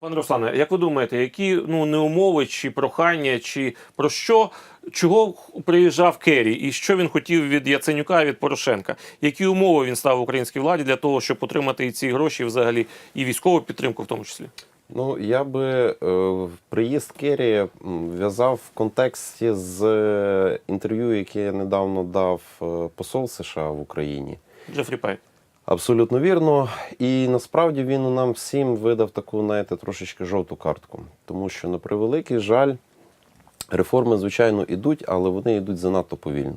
Пане Руслане, як ви думаєте, які ну не умови чи прохання, чи про що чого приїжджав Керрі, і що він хотів від Яценюка і від Порошенка? Які умови він став українській владі для того, щоб отримати і ці гроші, і взагалі і військову підтримку, в тому числі? Ну, я би е, приїзд Керрі в'язав в контексті з е, інтерв'ю, яке я недавно дав е, посол США в Україні. Джефрі Пайт. Абсолютно вірно. І насправді він нам всім видав таку, знаєте, трошечки жовту картку. Тому що, на превеликий жаль, реформи, звичайно, ідуть, але вони йдуть занадто повільно.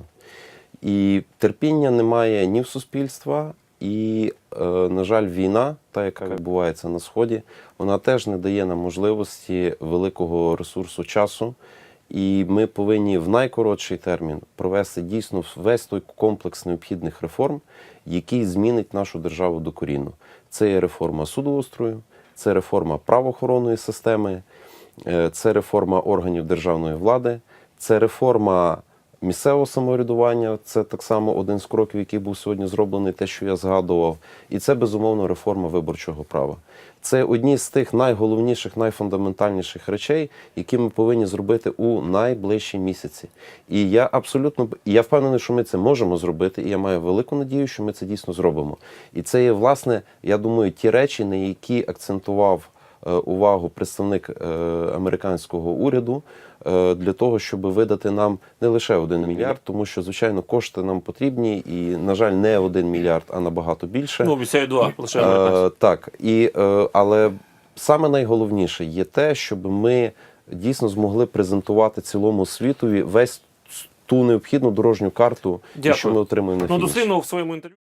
І терпіння немає ні в суспільства, і, е, на жаль, війна, та яка відбувається на сході, вона теж не дає нам можливості великого ресурсу часу. І ми повинні в найкоротший термін провести дійсно весь той комплекс необхідних реформ, який змінить нашу державу докорінно. Це є реформа судоустрою, це реформа правоохоронної системи, е, це реформа органів державної влади, це реформа місцевого самоврядування. Це так само один з кроків, який був сьогодні зроблений, те, що я згадував. І це безумовно реформа виборчого права. Це одні з тих найголовніших, найфундаментальніших речей, які ми повинні зробити у найближчі місяці. І я абсолютно я впевнений, що ми це можемо зробити, і я маю велику надію, що ми це дійсно зробимо. І це є, власне, я думаю, ті речі, на які акцентував увагу представник е, американського уряду е, для того, щоб видати нам не лише один мільярд, тому що звичайно кошти нам потрібні, і на жаль, не один мільярд, а набагато більше. Ну, обіцяю два, лише. Е, так, і, е, але саме найголовніше є те, щоб ми дійсно змогли презентувати цілому світові весь ту необхідну дорожню карту, і що ми отримуємо на Ну, фініші. в своєму інтерв'ю.